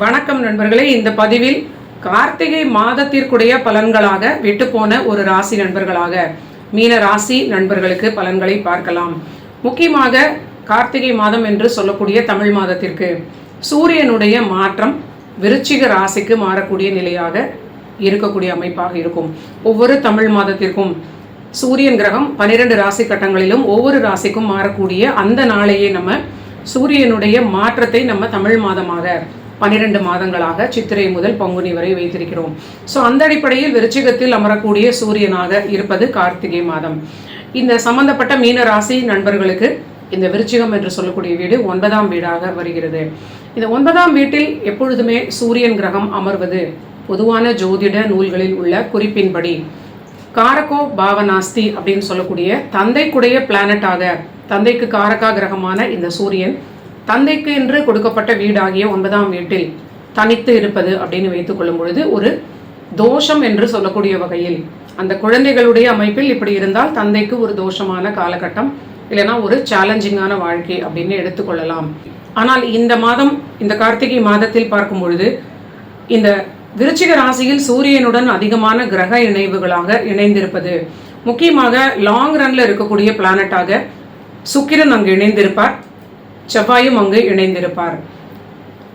வணக்கம் நண்பர்களே. இந்த பதிவில் கார்த்திகை மாதத்திற்குடைய பலன்களாக விட்டுப்போன ஒரு ராசி நண்பர்களாக மீன ராசி நண்பர்களுக்கு பலன்களை பார்க்கலாம். முக்கியமாக கார்த்திகை மாதம் என்று சொல்லக்கூடிய தமிழ் மாதத்திற்கு சூரியனுடைய மாற்றம் விருச்சிக ராசிக்கு மாறக்கூடிய நிலையாக இருக்கக்கூடிய அமைப்பாக இருக்கும். ஒவ்வொரு தமிழ் மாதத்திற்கும் சூரியன் கிரகம் பன்னிரெண்டு ராசி கட்டங்களிலும் ஒவ்வொரு ராசிக்கும் மாறக்கூடிய அந்த நாளையே நம்ம சூரியனுடைய மாற்றத்தை நம்ம தமிழ் மாதமாக பன்னிரெண்டு மாதங்களாக சித்திரை முதல் பங்குனி வரை வைத்திருக்கிறோம். ஸோ அந்த அடிப்படையில் விருச்சிகத்தில் அமரக்கூடிய சூரியனாக இருப்பது கார்த்திகை மாதம். இந்த சம்பந்தப்பட்ட மீன ராசி நண்பர்களுக்கு இந்த விருச்சிகம் என்று சொல்லக்கூடிய வீடு ஒன்பதாம் வீடாக வருகிறது. இந்த ஒன்பதாம் வீட்டில் எப்பொழுதுமே சூரியன் கிரகம் அமர்வது பொதுவான ஜோதிட நூல்களில் உள்ள குறிப்பின்படி. காரகோ பாவனாஸ்தி அப்படின்னு சொல்லக்கூடிய தந்தைக்குடைய பிளானட்டாக தந்தைக்கு காரகா கிரகமான இந்த சூரியன் தந்தைக்கு என்று கொடுக்கப்பட்ட வீடாகிய ஒன்பதாம் வீட்டில் தனித்து இருப்பது அப்படின்னு வைத்துக் கொள்ளும் பொழுது ஒரு தோஷம் என்று சொல்லக்கூடிய வகையில் அந்த குழந்தைகளுடைய அமைப்பில் இப்படி இருந்தால் தந்தைக்கு ஒரு தோஷமான காலகட்டம் இல்லைன்னா ஒரு சேலஞ்சிங்கான வாழ்க்கை அப்படின்னு எடுத்துக்கொள்ளலாம் ஆனால் இந்த மாதம் இந்த கார்த்திகை மாதத்தில் பார்க்கும் பொழுது இந்த விருச்சிக ராசியில் சூரியனுடன் அதிகமான கிரக இணைவுகளாக இணைந்திருப்பது முக்கியமாக லாங் ரன்ல இருக்கக்கூடிய பிளானட்டாக சுக்கிரன் அங்கு இணைந்திருப்பார். செவ்வாயும் அங்கு இணைந்திருப்பார்.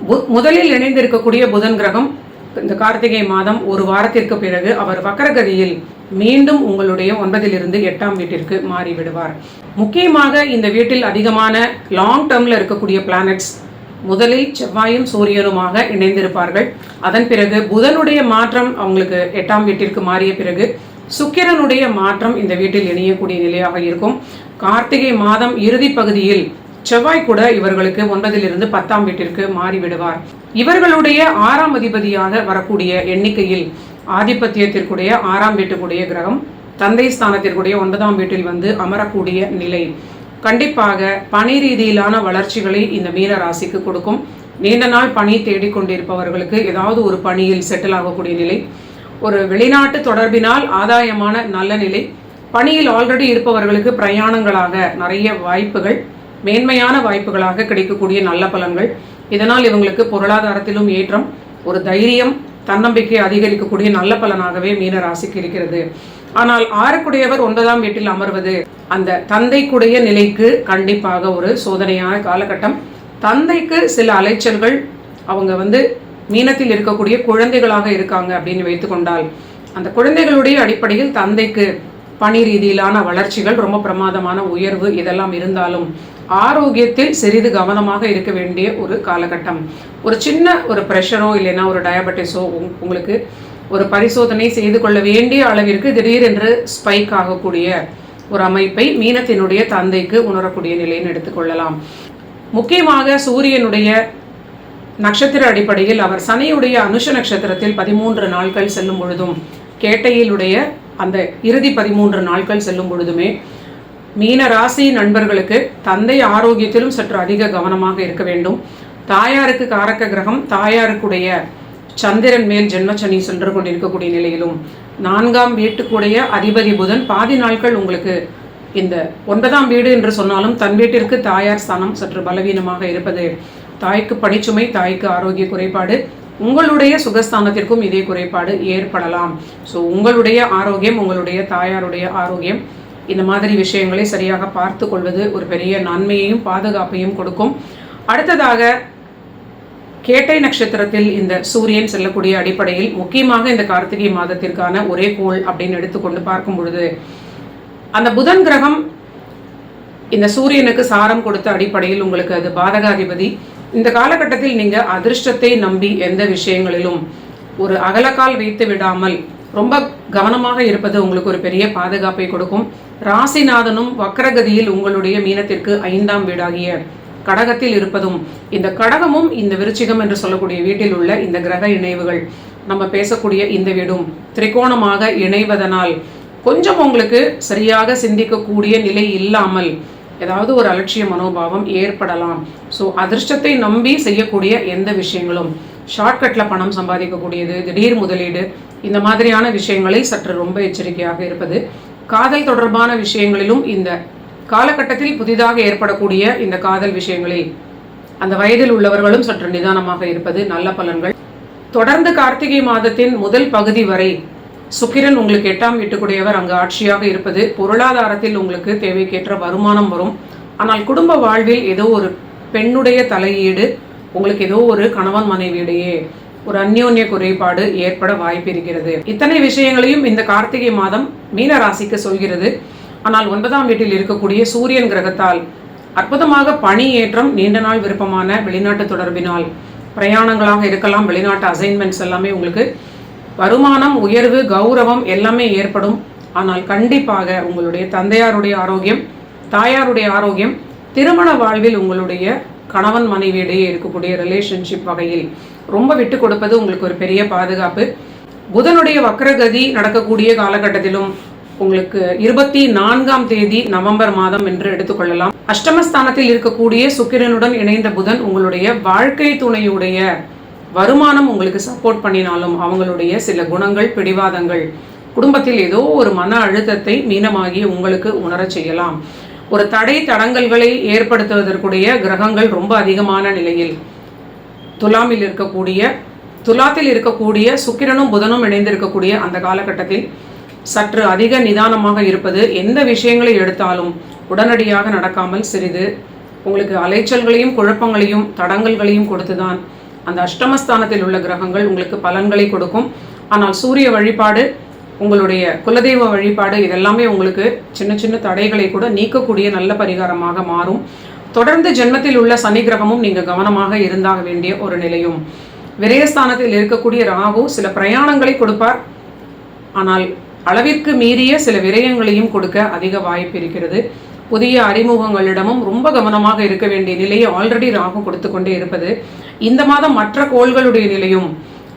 பு- முதலில் இணைந்திருக்கக்கூடிய புதன் கிரகம் இந்த கார்த்திகை மாதம் ஒரு வாரத்திற்கு பிறகு அவர் வக்கரகதியில் மீண்டும் உங்களுடைய ஒன்பதிலிருந்து எட்டாம் வீட்டிற்கு மாறிவிடுவார். முக்கியமாக இந்த வீட்டில் அதிகமான லாங் டேர்மில் இருக்கக்கூடிய பிளானட்ஸ் முதலில் செவ்வாயும் சூரியனுமாக இணைந்திருப்பார்கள். அதன் பிறகு புதனுடைய மாற்றம் அவங்களுக்கு எட்டாம் வீட்டிற்கு மாறிய பிறகு சுக்கிரனுடைய மாற்றம் இந்த வீட்டில் இணையக்கூடிய நிலையாக இருக்கும். கார்த்திகை மாதம் இறுதி பகுதியில் செவ்வாய் கூட இவர்களுக்கு ஒன்பதிலிருந்து பத்தாம் வீட்டிற்கு மாறிவிடுவார். இவர்களுடைய ஆறாம் அதிபதியாக வரக்கூடிய எண்ணிக்கையில் ஆதிபத்தியத்திற்குடைய ஆறாம் வீட்டுக்குடைய கிரகம் தந்தை ஸ்தானத்திற்குடைய ஒன்பதாம் வீட்டில் வந்து அமரக்கூடிய நிலை. கண்டிப்பாக பணி ரீதியிலான வளர்ச்சிகளை இந்த மீன ராசிக்கு கொடுக்கும். நீண்ட நாள் பணி தேடிக்கொண்டிருப்பவர்களுக்கு ஏதாவது ஒரு பணியில் செட்டில் ஆகக்கூடிய நிலை. ஒரு வெளிநாட்டு தொடர்பினால் ஆதாயமான நல்ல நிலை. பணியில் ஆல்ரெடி இருப்பவர்களுக்கு பிரயாணங்களாக நிறைய வாய்ப்புகள். மேன்மையான வாய்ப்புகளாக கிடைக்கக்கூடிய நல்ல பலன்கள். இதனால் இவங்களுக்கு பொருளாதாரத்திலும் ஏற்றம் ஒரு தைரியம் தன்னம்பிக்கை அதிகரிக்கக்கூடிய நல்ல பலனாகவே மீன ராசிக்கு இருக்கிறது. ஆனால் ஆறுக்குடையவர் ஒன்பதாம் வீட்டில் அமர்வது அந்த தந்தைக்குடைய நிலைக்கு கண்டிப்பாக ஒரு சோதனையான காலகட்டம். தந்தைக்கு சில அலைச்சல்கள் அவங்க வந்து மீனத்தில் இருக்கக்கூடிய குழந்தைகளாக இருக்காங்க அப்படின்னு வைத்துக்கொண்டால் அந்த குழந்தைகளுடைய அடிப்படையில் தந்தைக்கு பணி ரீதியிலான வளர்ச்சிகள் ரொம்ப பிரமாதமான உயர்வு இதெல்லாம் இருந்தாலும் ஆரோக்கியத்தில் சிறிது கவனமாக இருக்க வேண்டிய ஒரு காலகட்டம். ஒரு சின்ன ஒரு ப்ரெஷரோ இல்லைன்னா ஒரு டயபெட்டிஸோ உங்களுக்கு ஒரு பரிசோதனை செய்து கொள்ள வேண்டிய அளவிற்கு திடீரென்று ஸ்பைக் ஆகக்கூடிய ஒரு அமைப்பை மீனத்தினுடைய தந்தைக்கு உணரக்கூடிய நிலைன்னு எடுத்துக்கொள்ளலாம் முக்கியமாக சூரியனுடைய நட்சத்திர அடிப்படையில் அவர் சனியுடைய அனுஷ நட்சத்திரத்தில் பதிமூன்று நாட்கள் செல்லும் பொழுதும் கேட்டையிலுடைய அந்த இறுதி பதிமூன்று நாட்கள் செல்லும் பொழுதுமே மீன ராசி நண்பர்களுக்கு தந்தை ஆரோக்கியத்திலும் சற்று அதிக கவனமாக இருக்க வேண்டும். தாயாருக்கு காரக்க கிரகம் தாயாருக்குடைய சந்திரன் மேல் ஜென்மச்சனி சென்று கொண்டிருக்கக்கூடிய நிலையிலும் நான்காம் வீட்டுக்குடைய அதிபதி புதன் பாதி நாட்கள் உங்களுக்கு இந்த ஒன்பதாம் வீடு என்று சொன்னாலும் தன் வீட்டிற்கு தாயார் ஸ்தானம் சற்று பலவீனமாக இருப்பது தாய்க்கு பணிச்சுமை தாய்க்கு ஆரோக்கிய குறைபாடு உங்களுடைய சுகஸ்தானத்திற்கும் இதே குறைபாடு ஏற்படலாம். ஸோ உங்களுடைய ஆரோக்கியம் உங்களுடைய தாயாருடைய ஆரோக்கியம் இந்த மாதிரி விஷயங்களை சரியாக பார்த்து கொள்வது ஒரு பெரிய நன்மையையும் பாதுகாப்பையும் கொடுக்கும். அடுத்ததாக கேட்டை நட்சத்திரத்தில் இந்த சூரியன் செல்லக்கூடிய அடிப்படையில் முக்கியமாக இந்த கார்த்திகை மாதத்திற்கான ஒரே கோள் அப்படின்னு எடுத்துக்கொண்டு பார்க்கும் பொழுது அந்த புதன் கிரகம் இந்த சூரியனுக்கு சாரம் கொடுத்த அடிப்படையில் உங்களுக்கு அது பாதகாதிபதி. இந்த காலகட்டத்தில் நீங்கள் அதிர்ஷ்டத்தை நம்பி எந்த விஷயங்களிலும் ஒரு அகலக்கால் வைத்து விடாமல் ரொம்ப கவனமாக இருப்பது உங்களுக்கு ஒரு பெரிய பாதுகாப்பை கொடுக்கும். ராசிநாதனும் வக்ரகதியில் உங்களுடைய மீனத்திற்கு ஐந்தாம் வீடாகிய கடகத்தில் இருப்பதும் இந்த கடகமும் இந்த விருச்சிகம் என்று சொல்லக்கூடிய வீட்டில் உள்ள இந்த கிரக இணைவுகள் நம்ம பேசக்கூடிய இந்த வீடும் திரிகோணமாக இணைவதனால் கொஞ்சம் உங்களுக்கு சரியாக சிந்திக்கக்கூடிய நிலை இல்லாமல் ஏதாவது ஒரு அலட்சிய மனோபாவம் ஏற்படலாம். ஸோ அதிர்ஷ்டத்தை நம்பி செய்யக்கூடிய எந்த விஷயங்களும் ஷார்ட்கட்டில் பணம் சம்பாதிக்கக்கூடியது திடீர் முதலீடு இந்த மாதிரியான விஷயங்களை சற்று ரொம்ப எச்சரிக்கையாக இருப்பது. காதல் தொடர்பான விஷயங்களிலும் இந்த காலகட்டத்தில் புதிதாக ஏற்படக்கூடிய இந்த காதல் விஷயங்களில் அந்த வயதில் உள்ளவர்களும் சற்று நிதானமாக இருப்பது நல்ல பலன்கள். தொடர்ந்து கார்த்திகை மாதத்தின் முதல் பகுதி வரை சுக்கிரன் உங்களுக்கு எட்டாம் வீட்டுக்குடையவர் அங்கு ஆட்சியாக இருப்பது. பொருளாதாரத்தில் உங்களுக்கு தேவைக்கேற்ற வருமானம் வரும். ஆனால் குடும்ப வாழ்வில் ஏதோ ஒரு பெண்ணுடைய தலையீடு உங்களுக்கு ஏதோ ஒரு கணவன் மனைவியிடையே ஒரு அந்யோன்ய குறைபாடு ஏற்பட வாய்ப்பு இருக்கிறது. இத்தனை விஷயங்களையும் இந்த கார்த்திகை மாதம் மீன ராசிக்கு சொல்கிறது. ஆனால் ஒன்பதாம் வீட்டில் இருக்கக்கூடிய சூரியன் கிரகத்தால் அற்புதமாக பணி ஏற்றம் நீண்ட நாள் விருப்பமான வெளிநாட்டு தொடர்பினால் பிரயாணங்களாக இருக்கலாம் வெளிநாட்டு அசைன்மெண்ட்ஸ் எல்லாமே உங்களுக்கு வருமானம் உயர்வு கௌரவம் எல்லாமே ஏற்படும். ஆனால் கண்டிப்பாக உங்களுடைய தந்தையாருடைய ஆரோக்கியம் தாயாருடைய ஆரோக்கியம் திருமண வாழ்வில் உங்களுடைய கணவன் மனைவியிடையே இருக்கக்கூடிய ரிலேஷன்ஷிப் வகையில் ரொம்ப விட்டு கொடுப்பது உங்களுக்கு ஒரு பெரிய பாதுகாப்பு. புதனுடைய வக்ரகதி நடக்கக்கூடிய காலகட்டத்திலும் உங்களுக்கு இருபத்தி நான்காம் தேதி நவம்பர் மாதம் என்று எடுத்துக்கொள்ளலாம் அஷ்டமஸ்தானத்தில் இருக்கக்கூடிய சுக்கிரனுடன் இணைந்த புதன் உங்களுடைய வாழ்க்கை துணையுடைய வருமானம் உங்களுக்கு சப்போர்ட் பண்ணினாலும் அவங்களுடைய சில குணங்கள் பிடிவாதங்கள் குடும்பத்தில் ஏதோ ஒரு மன அழுத்தத்தை மீனமாகி உங்களுக்கு உணரச் செய்யலாம். ஒரு தடை தடங்கல்களை ஏற்படுத்துவதற்குடைய கிரகங்கள் ரொம்ப அதிகமான நிலையில். துலாமில் இருக்கக்கூடிய துலாத்தில் இருக்கக்கூடிய சுக்கிரனும் புதனும் இணைந்திருக்கக்கூடிய அந்த காலகட்டத்தில் சற்று அதிக நிதானமாக இருப்பது எந்த விஷயங்களை எடுத்தாலும் உடனடியாக நடக்காமல் சிறிது உங்களுக்கு அலைச்சல்களையும் குழப்பங்களையும் தடங்கல்களையும் கொடுத்துதான் அந்த அஷ்டமஸ்தானத்தில் உள்ள கிரகங்கள் உங்களுக்கு பலன்களை கொடுக்கும். ஆனால் சூரிய வழிபாடு உங்களுடைய குலதெய்வ வழிபாடு இதெல்லாமே உங்களுக்கு சின்ன சின்ன தடைகளை கூட நீக்கக்கூடிய நல்ல பரிகாரமாக மாறும். தொடர்ந்து ஜென்மத்தில் உள்ள சனி கிரகமும் நீங்கள் கவனமாக இருந்தாக வேண்டிய ஒரு நிலையும். விரயஸ்தானத்தில் இருக்கக்கூடிய ராகு சில பிரயாணங்களை கொடுப்பார். ஆனால் அளவிற்கு மீறிய சில விரயங்களையும் கொடுக்க அதிக வாய்ப்பு இருக்கிறது. புதிய அறிமுகங்களிடமும் ரொம்ப கவனமாக இருக்க வேண்டிய நிலையை ஆல்ரெடி ராகு கொடுத்து கொண்டே இருப்பது. இந்த மாதம் மற்ற கோள்களுடைய நிலையும்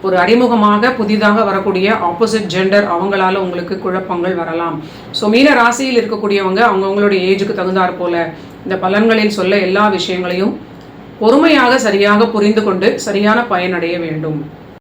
ஒரு அறிமுகமாக புதிதாக வரக்கூடிய ஆப்போசிட் ஜெண்டர் அவங்களால உங்களுக்கு குழப்பங்கள் வரலாம். ஸோ மீன ராசியில் இருக்கக்கூடியவங்க அவங்கவுங்களுடைய ஏஜுக்கு தகுந்தாற் போல இந்த பலன்களில் சொல்ல எல்லா விஷயங்களையும் பொறுமையாக சரியாக புரிந்து கொண்டு சரியான பயனடைய வேண்டும்.